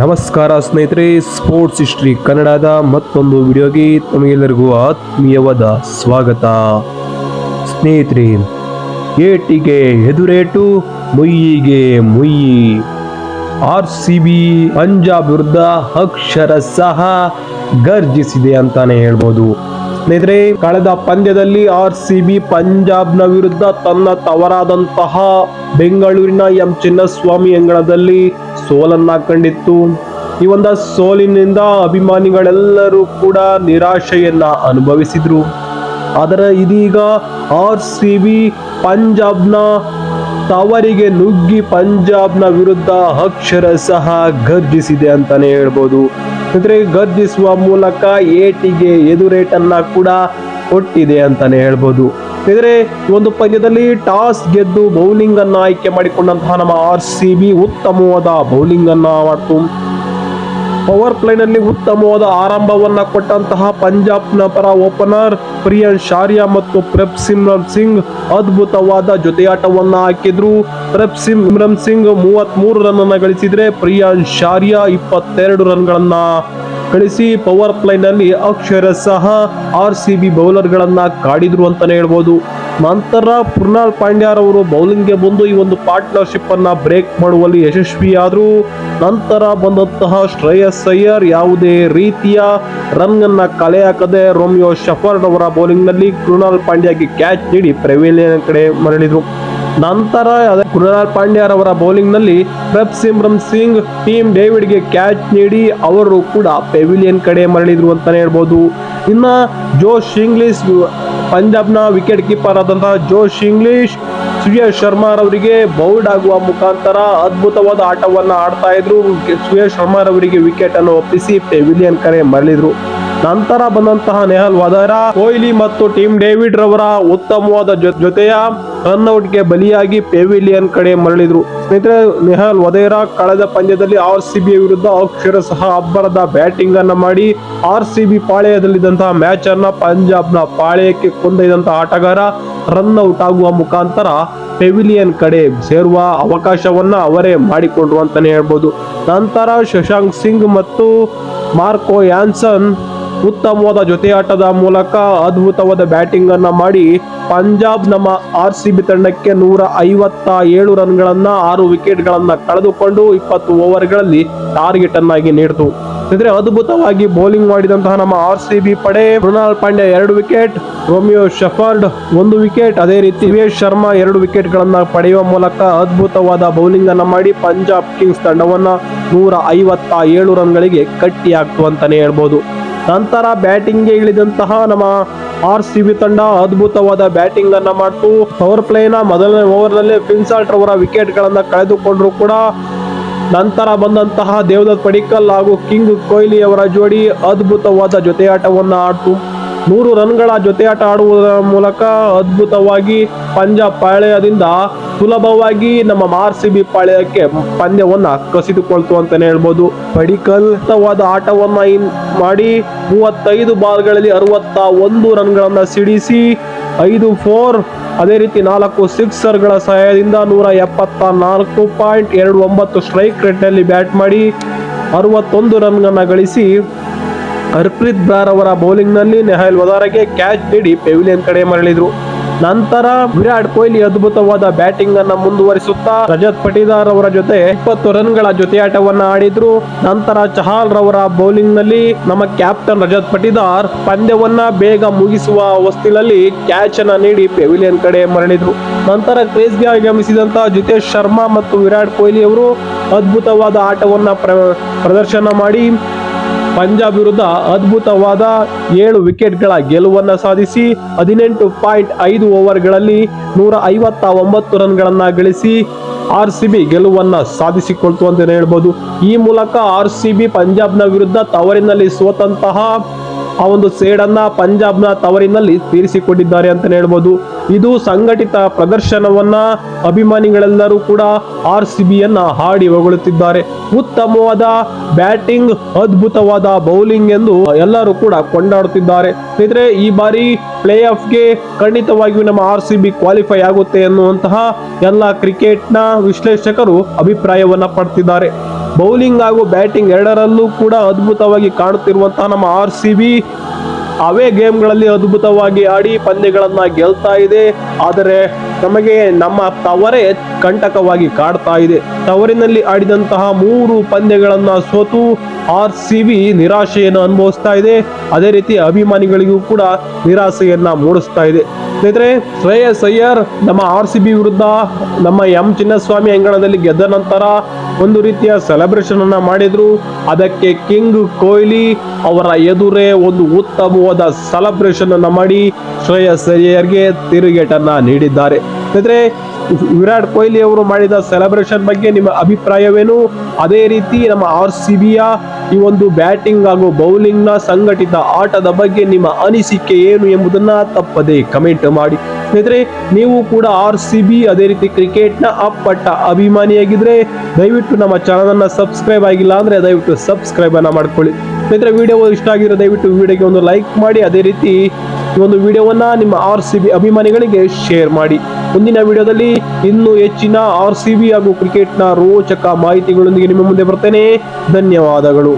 ನಮಸ್ಕಾರ ಸ್ನೇಹಿತರೆ sports history ಕನ್ನಡದ ಮತ್ತೊಂದು ವಿಡಿಯೋಗೆ ತಮಗೆಲ್ಲರಿಗೂ ಆತ್ಮೀಯವಾದ ಸ್ವಾಗತ. ಸ್ನೇಹಿತರೆ, ಏಟಿಗೆ ಎದುರೇಟು ಮುಯ್ಯಿಗೆ ಮುಯ್ಯಿ ಆರ್ ಸಿ ಬಿ ಪಂಜಾಬ್ ವಿರುದ್ಧ ಅಕ್ಷರ ಸಹ ಗರ್ಜಿಸಿದೆ ಅಂತಾನೆ ಹೇಳ್ಬೋದು. ಸ್ನೇಹಿತರೆ, ಕಳೆದ ಪಂದ್ಯದಲ್ಲಿ ಆರ್ ಸಿ ಬಿ ಪಂಜಾಬ್ನ ವಿರುದ್ಧ ತನ್ನ ತವರಾದಂತಹ ಬೆಂಗಳೂರಿನ ಎಂ ಚಿನ್ನಸ್ವಾಮಿ ಅಂಗಳದಲ್ಲಿ ಸೋಲನ್ನ ಕಂಡಿತ್ತು. ಈ ಒಂದು ಸೋಲಿನಿಂದ ಅಭಿಮಾನಿಗಳೆಲ್ಲರೂ ಕೂಡ ನಿರಾಶೆಯನ್ನ ಅನುಭವಿಸಿದ್ರು. ಆದರೆ ಇದೀಗ ಆರ್ ಸಿ ಬಿ ಪಂಜಾಬ್ನ ತವರಿಗೆ ನುಗ್ಗಿ ಪಂಜಾಬ್ನ ವಿರುದ್ಧ ಅಕ್ಷರ ಸಹ ಗರ್ಜಿಸಿದೆ ಅಂತಾನೆ ಹೇಳ್ಬೋದು. ಅಂದರೆ ಗರ್ಜಿಸುವ ಮೂಲಕ ಏಟಿಗೆ ಎದುರೇಟನ್ನ ಕೂಡ ಕೊಟ್ಟಿದೆ ಅಂತಾನೆ ಹೇಳ್ಬೋದು. ಇದ್ರೆ ಒಂದು ಪಂದ್ಯದಲ್ಲಿ ಟಾಸ್ ಗೆದ್ದು ಬೌಲಿಂಗ್ ಆಯ್ಕೆ ಮಾಡಿಕೊಂಡಂತಹ ನಮ್ಮ ಆರ್ ಸಿ ಬಿ ಉತ್ತಮವಾದ ಬೌಲಿಂಗ್ ಅನ್ನ ಪವರ್ ಪ್ಲೇನಲ್ಲಿ ಉತ್ತಮವಾದ ಆರಂಭವನ್ನು ಕೊಟ್ಟಂತಹ ಪಂಜಾಬ್ನ ಪರ ಓಪನರ್ ಪ್ರಿಯನ್ ಶಾರಿಯಾ ಮತ್ತು ಪ್ರೆಪ್ ಸಿಮ್ರಮ್ ಸಿಂಗ್ ಅದ್ಭುತವಾದ ಜೊತೆಯಾಟವನ್ನ ಹಾಕಿದ್ರು. ಪ್ರೆಪ್ ಸಿಮ್ರನ್ ಸಿಂಗ್ ಮೂವತ್ತ್ ಮೂರು ರನ್ ಅನ್ನ ಗಳಿಸಿದ್ರೆ ಪ್ರಿಯಾನ್ ಶಾರಿಯಾ ಇಪ್ಪತ್ತೆರಡು ರನ್ಗಳನ್ನ ಗಳಿಸಿ ಪವರ್ ಪ್ಲೇನಲ್ಲಿ ಅಕ್ಷರ ಸಹ ಆರ್ ಸಿ ಬಿ ಬೌಲರ್ಗಳನ್ನ ಕಾಡಿದ್ರು ಅಂತಾನೆ ಹೇಳ್ಬೋದು. ನಂತರ ಪೃಣಾಲ್ ಪಾಂಡ್ಯಾರವರು ಬೌಲಿಂಗ್ಗೆ ಬಂದು ಈ ಒಂದು ಪಾರ್ಟ್ನರ್ಶಿಪ್ ಅನ್ನ ಬ್ರೇಕ್ ಮಾಡುವಲ್ಲಿ ಯಶಸ್ವಿಯಾದ್ರು. ನಂತರ ಬಂದಂತಹ ಶ್ರೇಯಸ್ ಅಯ್ಯರ್ ಯಾವುದೇ ರೀತಿಯ ರನ್ ಅನ್ನ ಕಲೆ ಹಾಕದೆ ರೋಮಿಯೋ ಶಫರ್ಡ್ ಅವರ ಬೌಲಿಂಗ್ನಲ್ಲಿ ಕೃಣಾಲ್ ಪಾಂಡ್ಯಗೆ ಕ್ಯಾಚ್ ನೀಡಿ ಪ್ರೆವಿಲಿಯನ್ ಕಡೆ ಮರಳಿದ್ರು. ನಂತರ ಕೃಣಾಲ್ ಪಾಂಡ್ಯರವರ ಬೌಲಿಂಗ್ನಲ್ಲಿ ಪ್ರಭ್ ಸಿಮ್ರನ್ ಸಿಂಗ್, ಟೀಮ್ ಡೇವಿಡ್ಗೆ ಕ್ಯಾಚ್ ನೀಡಿ ಅವರು ಕೂಡ ಪೆವಿಲಿಯನ್ ಕಡೆ ಮರಳಿದ್ರು ಅಂತಾನೆ ಹೇಳ್ಬೋದು. ಇನ್ನ ಜೋಶ್ ಇಂಗ್ಲಿಷ್ ಪಂಜಾಬ್ನ ವಿಕೆಟ್ ಕೀಪರ್ ಆದಂತಹ ಜೋಶ್ ಇಂಗ್ಲಿಷ್ ಸುಯೇಶ್ ಶರ್ಮಾರವರಿಗೆ ಬೌಲ್ಡ್ ಆಗುವ ಮುಖಾಂತರ ಅದ್ಭುತವಾದ ಆಟವನ್ನು ಆಡ್ತಾ ಇದ್ರು. ಸುಯೇಶ್ ಶರ್ಮಾರವರಿಗೆ ವಿಕೆಟ್ ಅನ್ನು ಒಪ್ಪಿಸಿ ಪೆವಿಲಿಯನ್ ಕರೆ ಮರಳಿದ್ರು. ನಂತರ ಬಂದಂತಹ ನೆಹಲ್ ವದರಾ ಕೊಹ್ಲಿ ಮತ್ತು ಟೀಮ್ ಡೇವಿಡ್ ರವರ ಉತ್ತಮವಾದ ಜೊತೆಯ ರನ್ಔಟ್ಗೆ ಬಲಿಯಾಗಿ ಪೆವಿಲಿಯನ್ ಕಡೆ ಮರಳಿದ್ರು. ಸ್ನೇಹಿತರೆ, ನೆಹಲ್ ವದೇರ ಕಳೆದ ಪಂದ್ಯದಲ್ಲಿ ಆರ್ ಸಿ ಬಿ ವಿರುದ್ಧ ಅಕ್ಷರ ಸಹ ಅಬ್ಬರದ ಬ್ಯಾಟಿಂಗ್ ಅನ್ನ ಮಾಡಿ ಆರ್ ಸಿ ಬಿ ಪಾಳೆಯದಲ್ಲಿದ್ದಂತಹ ಮ್ಯಾಚ್ ಅನ್ನ ಪಂಜಾಬ್ನ ಪಾಳೆಯಕ್ಕೆ ಕೊಂದೊಯ್ದಂತಹ ಆಟಗಾರ ರನ್ ಔಟ್ ಆಗುವ ಮುಖಾಂತರ ಪೆವಿಲಿಯನ್ ಕಡೆ ಸೇರುವ ಅವಕಾಶವನ್ನ ಅವರೇ ಮಾಡಿಕೊಂಡ್ರು ಅಂತಾನೆ ಹೇಳ್ಬೋದು. ನಂತರ ಶಶಾಂಕ್ ಸಿಂಗ್ ಮತ್ತು ಮಾರ್ಕೋ ಯಾನ್ಸನ್ ಉತ್ತಮವಾದ ಜೊತೆಯಾಟದ ಮೂಲಕ ಅದ್ಭುತವಾದ ಬ್ಯಾಟಿಂಗ್ ಅನ್ನ ಮಾಡಿ ಪಂಜಾಬ್ ನಮ್ಮ ಆರ್ ಸಿ ಬಿ ತಂಡಕ್ಕೆ ನೂರ ಐವತ್ತ ಏಳು ರನ್ಗಳನ್ನ, ಆರು ವಿಕೆಟ್ ಗಳನ್ನ ಕಳೆದುಕೊಂಡು ಇಪ್ಪತ್ತು ಓವರ್ಗಳಲ್ಲಿ ಟಾರ್ಗೆಟ್ ಅನ್ನಾಗಿ ನೀಡಿತು. ಇದ್ರೆ ಅದ್ಭುತವಾಗಿ ಬೌಲಿಂಗ್ ಮಾಡಿದಂತಹ ನಮ್ಮ ಆರ್ ಸಿ ಬಿ ಪಡೆ ಮೃಣಾಲ್ ಪಾಂಡ್ಯ ಎರಡು ವಿಕೆಟ್, ರೋಮಿಯೋ ಶಫರ್ಡ್ ಒಂದು ವಿಕೆಟ್, ಅದೇ ರೀತಿ ವಿವೇಶ್ ಶರ್ಮಾ ಎರಡು ವಿಕೆಟ್ ಗಳನ್ನ ಪಡೆಯುವ ಮೂಲಕ ಅದ್ಭುತವಾದ ಬೌಲಿಂಗ್ ಅನ್ನ ಮಾಡಿ ಪಂಜಾಬ್ ಕಿಂಗ್ಸ್ ತಂಡವನ್ನ ನೂರ ಐವತ್ತ ಏಳು ರನ್ಗಳಿಗೆ ಕಟ್ಟಿ ಹಾಕ್ತು ಅಂತಾನೆ ಹೇಳ್ಬೋದು. ನಂತರ ಬ್ಯಾಟಿಂಗ್ಗೆ ಇಳಿದಂತಹ ನಮ್ಮ ಆರ್ ಸಿ ಬಿ ತಂಡ ಅದ್ಭುತವಾದ ಬ್ಯಾಟಿಂಗ್ ಅನ್ನ ಮಾಡ್ತು. ಪವರ್ ಪ್ಲೇನ ಮೊದಲನೇ ಓವರ್ನಲ್ಲಿ ಫಿನ್ಸಾಲ್ಟ್ ಅವರ ವಿಕೆಟ್ ಗಳನ್ನ ಕಳೆದುಕೊಂಡ್ರು ಕೂಡ. ನಂತರ ಬಂದಂತಹ ದೇವದತ್ ಪಡಿಕಲ್ ಹಾಗೂ ಕಿಂಗ್ ಕೊಹ್ಲಿ ಅವರ ಜೋಡಿ ಅದ್ಭುತವಾದ ಜೊತೆಯಾಟವನ್ನ ಆಡ್ತು. ನೂರು ರನ್ಗಳ ಜೊತೆಯಾಟ ಆಡುವುದರ ಮೂಲಕ ಅದ್ಭುತವಾಗಿ ಪಂಜಾಬ್ ಪಾಳ್ಯದಿಂದ ಸುಲಭವಾಗಿ ನಮ್ಮ ಆರ್ ಸಿ ಬಿ ಪಾಳ್ಯಕ್ಕೆ ಪಂದ್ಯವನ್ನ ಕಸಿದುಕೊಳ್ತು ಅಂತಾನೆ ಹೇಳ್ಬೋದು. ಪಡಿಕಲ್ ಉತ್ತಮವಾದ ಆಟವನ್ನ ಮಾಡಿ ಮೂವತ್ತೈದು ಬಾಲ್ಗಳಲ್ಲಿ ಅರವತ್ತ ಒಂದು ರನ್ಗಳನ್ನು ಸಿಡಿಸಿ ಐದು ಫೋರ್ ಅದೇ ರೀತಿ ನಾಲ್ಕು ಸಿಕ್ಸರ್ಗಳ ಸಹಾಯದಿಂದ ನೂರ ಎಪ್ಪತ್ತ ನಾಲ್ಕು ಪಾಯಿಂಟ್ ಎರಡು ಒಂಬತ್ತು ಸ್ಟ್ರೈಕ್ ರೇಟ್ನಲ್ಲಿ ಬ್ಯಾಟ್ ಮಾಡಿ ಅರವತ್ತೊಂದು ರನ್ಗಳನ್ನು ಗಳಿಸಿ ಹರ್ಪ್ರೀತ್ ಬ್ರಾರ್ ಅವರ ಬೌಲಿಂಗ್ನಲ್ಲಿ ನೆಹಲ್ ವದಾರಗೆ ಕ್ಯಾಚ್ ನೀಡಿ ಪೆವಿಲಿಯನ್ ಕಡೆ ಮರಳಿದ್ರು. ನಂತರ ವಿರಾಟ್ ಕೊಹ್ಲಿ ಅದ್ಭುತವಾದ ಬ್ಯಾಟಿಂಗ್ ಅನ್ನ ಮುಂದುವರಿಸುತ್ತಾ ರಜತ್ ಪಟಿದಾರ್ ಅವರ ಜೊತೆ ಇಪ್ಪತ್ತು ರನ್ಗಳ ಜೊತೆಯಾಟವನ್ನ ಆಡಿದ್ರು. ನಂತರ ಚಹಾಲ್ ರವರ ಬೌಲಿಂಗ್ನಲ್ಲಿ ನಮ್ಮ ಕ್ಯಾಪ್ಟನ್ ರಜತ್ ಪಟಿದಾರ್ ಪಂದ್ಯವನ್ನ ಬೇಗ ಮುಗಿಸುವ ಹೊಸ್ತಿಲಲ್ಲಿ ಕ್ಯಾಚ್ ಅನ್ನ ನೀಡಿ ಪೆವಿಲಿಯನ್ ಕಡೆ ಮರಳಿದ್ರು. ನಂತರ ಕ್ರೇಜ್ಗೆ ಆಗಮಿಸಿದಂತಹ ಜಿತೇಶ್ ಶರ್ಮಾ ಮತ್ತು ವಿರಾಟ್ ಕೊಹ್ಲಿ ಅವರು ಅದ್ಭುತವಾದ ಆಟವನ್ನ ಪ್ರ- ಪ್ರದರ್ಶನ ಮಾಡಿ ಪಂಜಾಬ್ ವಿರುದ್ಧ ಅದ್ಭುತವಾದ ಏಳು ವಿಕೆಟ್ಗಳ ಗೆಲುವನ್ನು ಸಾಧಿಸಿ ಹದಿನೆಂಟು ಪಾಯಿಂಟ್ ಐದು ಓವರ್ಗಳಲ್ಲಿ ನೂರ ಐವತ್ತ ಒಂಬತ್ತು ರನ್ಗಳನ್ನು ಗಳಿಸಿ ಆರ್ ಸಿ ಬಿ ಗೆಲುವನ್ನ ಸಾಧಿಸಿಕೊಳ್ತು ಅಂತ ಹೇಳ್ಬೋದು. ಈ ಮೂಲಕ ಆರ್ ಸಿ ಬಿ ಪಂಜಾಬ್ನ ವಿರುದ್ಧ ತವರಿನಲ್ಲಿ ಸೋತಂತಹ ಆ ಒಂದು ಸೇಡನ್ನ ಪಂಜಾಬ್ನ ತವರಿನಲ್ಲಿ ತೀರಿಸಿಕೊಂಡಿದ್ದಾರೆ ಅಂತಲೇ ಹೇಳ್ಬೋದು. ಇದು ಸಂಘಟಿತ ಪ್ರದರ್ಶನವನ್ನ ಅಭಿಮಾನಿಗಳೆಲ್ಲರೂ ಕೂಡ ಆರ್ ಸಿ ಬಿಯನ್ನ ಹಾಡಿ ಹೊಗಳುತ್ತಿದ್ದಾರೆ. ಉತ್ತಮವಾದ ಬ್ಯಾಟಿಂಗ್, ಅದ್ಭುತವಾದ ಬೌಲಿಂಗ್ ಎಂದು ಎಲ್ಲರೂ ಕೂಡ ಕೊಂಡಾಡುತ್ತಿದ್ದಾರೆ. ಸ್ನೇಹಿತರೆ, ಈ ಬಾರಿ ಪ್ಲೇ ಆಫ್ಗೆ ಖಂಡಿತವಾಗಿಯೂ ನಮ್ಮ ಆರ್ ಸಿ ಬಿ ಕ್ವಾಲಿಫೈ ಆಗುತ್ತೆ ಎನ್ನುವಂತಹ ಎಲ್ಲ ಕ್ರಿಕೆಟ್ನ ವಿಶ್ಲೇಷಕರು ಅಭಿಪ್ರಾಯವನ್ನ ಪಡ್ತಿದ್ದಾರೆ. ಬೌಲಿಂಗ್ ಹಾಗೂ ಬ್ಯಾಟಿಂಗ್ ಎರಡರಲ್ಲೂ ಕೂಡ ಅದ್ಭುತವಾಗಿ ಕಾಣುತ್ತಿರುವಂತಹ ನಮ್ಮ ಆರ್ ಸಿ ಬಿ ಅವೇ ಗೇಮ್ಗಳಲ್ಲಿ ಅದ್ಭುತವಾಗಿ ಆಡಿ ಪಂದ್ಯಗಳನ್ನು ಗೆಲ್ತಾ ಇದೆ. ಆದರೆ ನಮಗೆ ನಮ್ಮ ತವರೇ ಕಂಟಕವಾಗಿ ಕಾಡ್ತಾ ಇದೆ. ತವರಿನಲ್ಲಿ ಆಡಿದಂತಹ ಮೂರು ಪಂದ್ಯಗಳನ್ನು ಸೋತು ಆರ್ ಸಿ ಬಿ ನಿರಾಶೆಯನ್ನು ಅನುಭವಿಸ್ತಾ ಇದೆ. ಅದೇ ರೀತಿ ಅಭಿಮಾನಿಗಳಿಗೂ ಕೂಡ ನಿರಾಸೆಯನ್ನು ಮೂಡಿಸ್ತಾ ಇದೆ. ಸ್ನೇಹಿತರೆ, ಶ್ರೇಯಸ್ ಅಯ್ಯರ್ ನಮ್ಮ ಆರ್ ಸಿ ಬಿ ವಿರುದ್ಧ ನಮ್ಮ ಎಂ ಚಿನ್ನಸ್ವಾಮಿ ಅಂಗಣದಲ್ಲಿ ಗೆದ್ದ ನಂತರ ಒಂದು ರೀತಿಯ ಸೆಲೆಬ್ರೇಷನ್ ಅನ್ನ ಮಾಡಿದ್ರು. ಅದಕ್ಕೆ ಕಿಂಗ್ ಕೊಹ್ಲಿ ಅವರ ಎದುರೇ ಒಂದು ಉತ್ತಮವಾದ ಸೆಲೆಬ್ರೇಷನ್ ಅನ್ನ ಮಾಡಿ ಶ್ರೇಯಸ್ ಅಯ್ಯರ್ಗೆ ತಿರುಗೇಟನ್ನ ನೀಡಿದ್ದಾರೆ. ಸ್ನೇಹಿತರೆ, ವಿರಾಟ್ ಕೊಹ್ಲಿ ಅವರು ಮಾಡಿದ ಸೆಲೆಬ್ರೇಷನ್ ಬಗ್ಗೆ ನಿಮ್ಮ ಅಭಿಪ್ರಾಯವೇನು? ಅದೇ ರೀತಿ ನಮ್ಮ ಆರ್ ಸಿ ಬಿಯ ಈ ಒಂದು ಬ್ಯಾಟಿಂಗ್ ಹಾಗೂ ಬೌಲಿಂಗ್ನ ಸಂಘಟಿತ ಆಟದ ಬಗ್ಗೆ ನಿಮ್ಮ ಅನಿಸಿಕೆ ಏನು ಎಂಬುದನ್ನ ತಪ್ಪದೆ ಕಮೆಂಟ್ ಮಾಡಿ. ಸ್ನೇಹಿತರೆ, ನೀವು ಕೂಡ ಆರ್ ಸಿ ಬಿ ಅದೇ ರೀತಿ ಕ್ರಿಕೆಟ್ನ ಅಪ್ಪಟ್ಟ ಅಭಿಮಾನಿಯಾಗಿದ್ರೆ ದಯವಿಟ್ಟು ನಮ್ಮ ಚಾನಲ್ ಅನ್ನ ಸಬ್ಸ್ಕ್ರೈಬ್ ಆಗಿಲ್ಲ ಅಂದ್ರೆ ದಯವಿಟ್ಟು ಸಬ್ಸ್ಕ್ರೈಬ್ ಅನ್ನ ಮಾಡ್ಕೊಳ್ಳಿ. ಸ್ನೇಹಿತರೆ, ವಿಡಿಯೋ ಇಷ್ಟ ಆಗಿರೋ ದಯವಿಟ್ಟು ವಿಡಿಯೋಗೆ ಒಂದು ಲೈಕ್ ಮಾಡಿ. ಅದೇ ರೀತಿ ಈ ಒಂದು ವಿಡಿಯೋವನ್ನ ನಿಮ್ಮ ಆರ್ ಸಿ ಬಿ ಅಭಿಮಾನಿಗಳಿಗೆ ಶೇರ್ ಮಾಡಿ. ಮುಂದಿನ ವಿಡಿಯೋದಲ್ಲಿ ಇನ್ನೂ ಹೆಚ್ಚಿನ ಆರ್ ಸಿ ಬಿ ಹಾಗೂ ಕ್ರಿಕೆಟ್ನ ರೋಚಕ ಮಾಹಿತಿಗಳೊಂದಿಗೆ ನಿಮ್ಮ ಮುಂದೆ ಬರ್ತೇನೆ. ಧನ್ಯವಾದಗಳು.